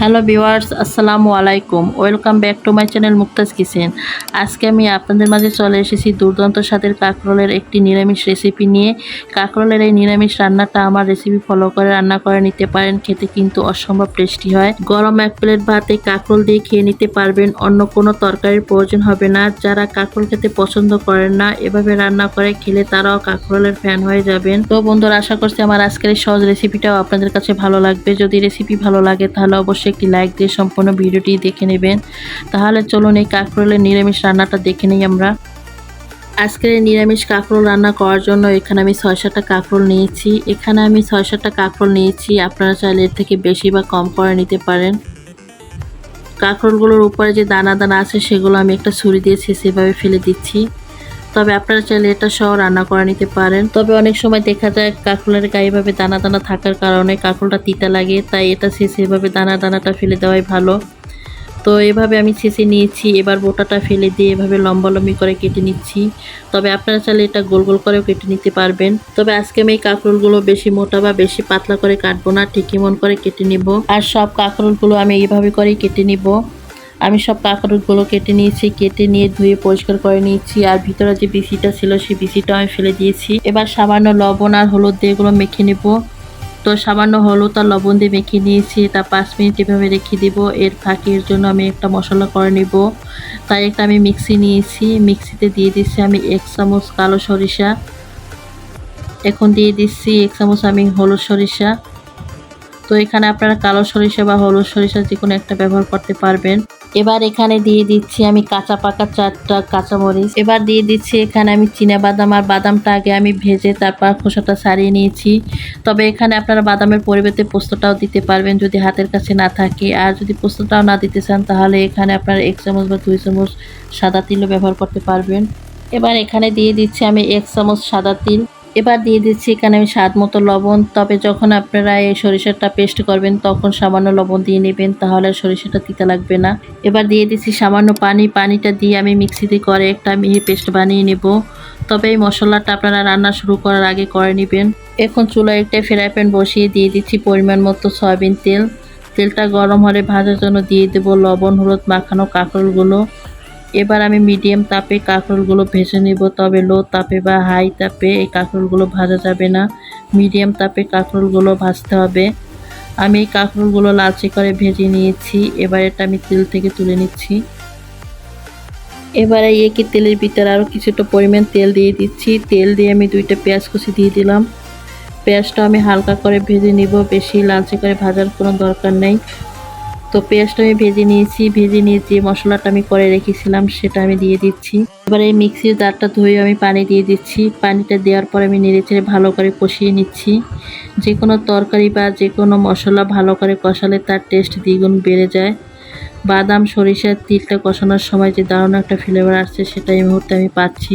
Hello viewers, আসসালামু আলাইকুম। Welcome back to my channel Muktaj kitchen. আজকে আমি আপনাদের মাঝে চলে এসেছি দুর্দান্ত স্বাদের কাঁকরোলের একটি নিরামিষ রেসিপি নিয়ে। কাঁকরোলের এই নিরামিষ রান্নাটা আমার রেসিপি ফলো করে রান্না করে নিতে পারেন, খেতে কিন্তু অসম্ভব টেস্টি হয়। গরম এক প্লেট ভাতে কাঁকরোল দিয়ে খেয়ে নিতে পারবেন, অন্য কোনো তরকারির প্রয়োজন হবে না। যারা কাঁকরোল খেতে পছন্দ করেন না, এভাবে রান্না করে খেলে তারাও কাঁকরোলের ফ্যান হয়ে যাবেন। তো বন্ধুরা, আশা করছি আমার আজকের এই সহজ রেসিপিটাও আপনাদের কাছে ভালো লাগবে। যদি রেসিপি ভালো লাগে, তাহলে অবশ্যই একটি লাইক দিয়ে সম্পূর্ণ ভিডিওটি দেখে নেবেন। তাহলে চলুন এই কাঁকরোলের নিরামিষ রান্নাটা দেখে নিই আমরা। আজকের নিরামিষ কাঁকরোল রান্না করার জন্য এখানে আমি ছয় সাতটা কাঁকরোল নিয়েছি। এখানে আমি ছয় সাতটা কাঁকরোল নিয়েছি। আপনারা চাইলে এর থেকে বেশি বা কম করে নিতে পারেন। কাঁকরোলগুলোর উপরে যে দানা দানা আছে, সেগুলো আমি একটা ছুরি দিয়ে সেভাবে ফেলে দিচ্ছি। তবে আপনারা চাইলে এটা সহ রান্না করে নিতে পারেন। তবে অনেক সময় দেখা যায় কাঁকরোলের গায়ে ভাবে দানা দানা থাকার কারণে কাঁকরোলটা তিতা লাগে, তাই এটা শেষে এভাবে দানা দানাটা ফেলে দেওয়াই ভালো। তো এভাবে আমি শেষে নিয়েছি, এবার বোটাটা ফেলে দিয়ে এভাবে লম্বা লম্বি করে কেটে নিচ্ছি। তবে আপনারা চাইলে এটা গোল গোল করেও কেটে নিতে পারবেন। তবে আজকে আমি এই কাঁকরোলগুলো বেশি মোটা বা বেশি পাতলা করে কাটবো না, ঠিকই মন করে কেটে নিব। আর সব কাঁকরোলগুলো আমি এইভাবে করেই কেটে নিব। আমি সব কাঁকরোলগুলো কেটে নিয়েছি, কেটে নিয়ে ধুয়ে পরিষ্কার করে নিয়েছি। আর ভিতরে যে বিচিটা ছিল, সেই বিচিটা আমি ফেলে দিয়েছি। এবার সামান্য লবণ আর হলুদ দিয়ে এগুলো মেখে নেব। তো সামান্য হলুদ আর লবণ দিয়ে মেখে নিয়েছি। তা পাঁচ মিনিট এভাবে রেখে দিব। এর ফাঁকির জন্য আমি একটা মশলা করে নেব। তাই একটা আমি মিক্সি নিয়েছি। মিক্সিতে দিয়ে দিচ্ছি আমি এক চামচ কালো সরিষা। এখন দিয়ে দিচ্ছি এক চামচ আমি হলুদ সরিষা। তো এখানে আপনারা কালো সরিষা বা হলুদ সরিষা যে কোনো একটা ব্যবহার করতে পারবেন। এবার এখানে দিয়ে দিচ্ছি আমি কাঁচা পাকা চারটা কাঁচামরিচ। এবার দিয়ে দিচ্ছি এখানে আমি চীনা বাদাম আর বাদামটা আগে আমি ভেজে তারপর খোসাটা সারিয়ে নিয়েছি। তবে এখানে আপনারা বাদামের পরিবর্তে পোস্তটাও দিতে পারবেন যদি হাতের কাছে না থাকে। আর যদি পোস্তটাও না দিতে চান তাহলে এখানে আপনারা এক চামচ বা দুই চামচ সাদা তিলও ব্যবহার করতে পারবেন। এবার এখানে দিয়ে দিচ্ছি আমি এক চামচ সাদা তিল। এবার দিয়ে দিচ্ছি এখানে আমি স্বাদ মতো লবণ। তবে যখন আপনারা এই সরিষাটা পেস্ট করবেন, তখন সামান্য লবণ দিয়ে নেবেন, তাহলে সরিষাটা তিতা লাগবে না। এবার দিয়ে দিচ্ছি সামান্য পানি। পানিটা দিয়ে আমি মিক্সিতে করে একটা মিহি পেস্ট বানিয়ে নেব। তবে এই মশলাটা আপনারা রান্না শুরু করার আগে করে নেবেন। এখন চুলায় একটা ফ্রাই প্যান বসিয়ে দিয়ে দিচ্ছি পরিমাণ মতো সয়াবিন তেল। তেলটা গরম হলে ভাজার জন্য দিয়ে দেবো লবণ, হলুদ মাখানো কাঁকরোলগুলো। এবার আমি মিডিয়াম তাপে কাঁকরোলগুলো ভেজে নেব, তবে লো তাপে বা হাই তাপে এই কাঁকরোলগুলো ভাজা যাবে না। মিডিয়াম তাপে কাঁকরোলগুলো ভাজতে হবে। আমি এই কাঁকরোলগুলো লালচে করে ভেজে নিয়েছি। এবার এটা আমি তেল থেকে তুলে নিচ্ছি। এবারে একই তেলের ভিতরে আরও কিছুটা পরিমাণ তেল দিয়ে দিচ্ছি। তেল দিয়ে আমি দুইটা পেঁয়াজ কুচি দিয়ে দিলাম। পেঁয়াজটা আমি হালকা করে ভেজে নিব। বেশি লালচে করে ভাজার কোনো দরকার নেই। তো পেঁয়াজটা আমি ভেজে নিয়েছি, ভেজে নিয়ে যে মশলাটা আমি করে রেখেছিলাম সেটা আমি দিয়ে দিচ্ছি। এবার এই মিক্সির জারটা ধুয়ে আমি পানি দিয়ে দিচ্ছি। পানিটা দেওয়ার পর আমি নেড়ে চেড়ে ভালো করে কষিয়ে নিচ্ছি। যে কোনো তরকারি বা যে কোনো মশলা ভালো করে কষালে তার টেস্ট দ্বিগুণ বেড়ে যায়। বাদাম, সরিষার তিলটা কষানোর সময় যে দারুণ একটা ফ্লেভার আসছে সেটা এই মুহূর্তে আমি পাচ্ছি।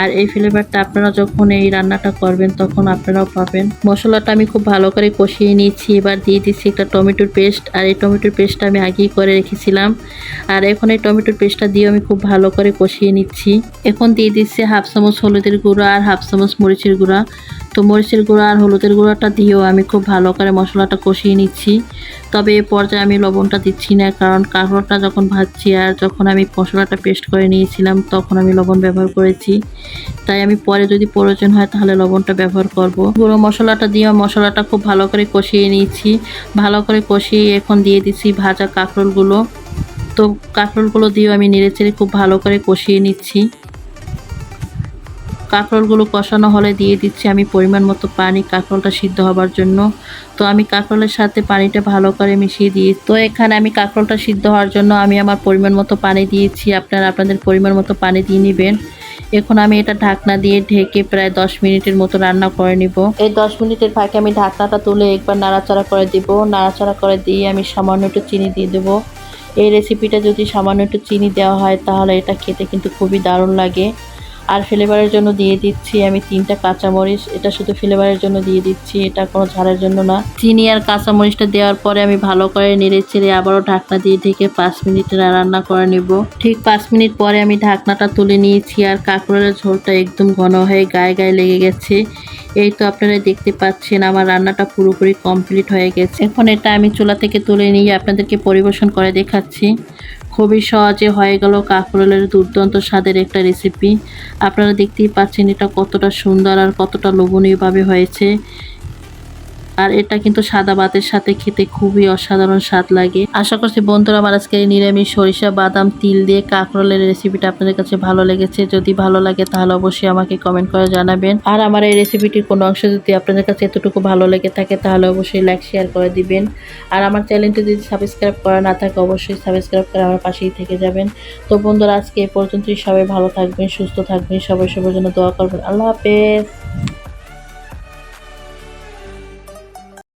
আর এই ফ্লেভারটা আপনারা যখন এই রান্নাটা করবেন, তখন আপনারাও পাবেন। মশলাটা আমি খুব ভালো করে কষিয়ে নিয়েছি, এবার দিয়ে দিচ্ছি একটা টমেটোর পেস্ট। আর এই টমেটোর পেস্টটা আমি আগেই করে রেখেছিলাম। আর এখন এই টমেটোর পেস্টটা দিয়ে আমি খুব ভালো করে কষিয়ে নিচ্ছি। এখন দিয়ে দিচ্ছি হাফ চামচ হলুদের গুঁড়ো আর হাফ চামচ মরিচের গুঁড়া। তো মরিচের গুঁড়া আর হলুদের গুঁড়াটা দিয়েও আমি খুব ভালো করে মশলাটা কষিয়ে নিচ্ছি। তবে এ পর্যায়ে আমি লবণটা দিচ্ছি না, কারণ কাঁকড়টা যখন ভাজছি আর যখন আমি মশলাটা পেস্ট করে নিয়েছিলাম, তখন আমি লবণ ব্যবহার করেছি। তাই আমি পরে যদি প্রয়োজন হয় তাহলে লবণটা ব্যবহার করব। গুঁড়ো মশলাটা দিয়ে মশলাটা খুব ভালো করে কষিয়ে নিয়েছি। ভালো করে কষিয়ে এখন দিয়ে দিছি ভাজা কাঁকরোলগুলো। তো কাঁকরোলগুলো দিয়েও আমি নেড়ে চেড়ে খুব ভালো করে কষিয়ে নিচ্ছি। কাঁকরোলগুলো কষানো হলে দিয়ে দিচ্ছি আমি পরিমাণ মতো পানি কাঁকরোলটা সিদ্ধ হবার জন্য। তো আমি কাঁকরোলের সাথে পানিটা ভালো করে মিশিয়ে দিই তো এখানে আমি কাঁকরোলটা সিদ্ধ হওয়ার জন্য আমি আমার পরিমাণ মতো পানি দিয়েছি। আপনারা আপনাদের পরিমাণ মতো পানি দিয়ে নেবেন। এখন আমি এটা ঢাকনা দিয়ে ঢেকে প্রায় দশ মিনিটের মতো রান্না করে নিব। এই দশ মিনিটের ফাঁকে আমি ঢাকনাটা তুলে একবার নাড়াচাড়া করে দিব। নাড়াচাড়া করে দিয়ে আমি সামান্য একটু চিনি দিয়ে দেবো। এই রেসিপিটা যদি সামান্য একটু চিনি দেওয়া হয়, তাহলে এটা খেতে কিন্তু খুবই দারুণ লাগে। আর ফ্লেভারের জন্য দিয়ে দিচ্ছি আমি তিনটা কাঁচামরিচ। এটা শুধু ফ্লেভারের জন্য দিয়ে দিচ্ছি, এটা কোনো ঝালের জন্য না। চিনি আর কাঁচামরিচটা দেওয়ার পরে আমি ভালো করে নেড়ে চেড়ে আবারও ঢাকনা দিয়ে ঢেকে পাঁচ মিনিট রান্না করে নেব। ঠিক পাঁচ মিনিট পরে আমি ঢাকনাটা তুলে নিয়েছি আর কাঁকড়ের ঝোলটা একদম ঘন হয়ে গায়ে গায়ে লেগে গেছে। এই তো আপনারা দেখতে পাচ্ছেন আমার রান্নাটা পুরোপুরি কমপ্লিট হয়ে গেছে। এখন এটা আমি চুলা থেকে তুলে নিয়ে আপনাদেরকে পরিবেশন করে দেখাচ্ছি। খুবই সহজে হয়ে গেল কাঁকরোলের দুর্দান্ত স্বাদের একটা রেসিপি আপনারা দেখতেই পাচ্ছেন এটা কতটা সুন্দর আর কতটা লোভনীয়ভাবে হয়েছে। আর এটা কিন্তু সাদা ভাতের সাথে খেতে খুবই অসাধারণ স্বাদ লাগে। আশা করছি বন্ধুরা আমার আজকে নিরামিষ সরিষা, বাদাম, তিল দিয়ে কাঁকরোলের রেসিপিটা আপনাদের কাছে ভালো লেগেছে। যদি ভালো লাগে তাহলে অবশ্যই আমাকে কমেন্ট করে জানাবেন। আর আমার এই রেসিপিটির কোনো অংশ যদি আপনাদের কাছে এতটুকু ভালো লেগে থাকে তাহলে অবশ্যই লাইক শেয়ার করে দিবেন। আর আমার চ্যানেলটি যদি সাবস্ক্রাইব করা না থাকে অবশ্যই সাবস্ক্রাইব করে আমার পাশেই থেকে যাবেন। তো বন্ধুরা আজকে এ পর্যন্তই। সবাই ভালো থাকবেন, সুস্থ থাকবেন, সবাই সবার জন্য দোয়া করবেন। আল্লাহ হাফেজ।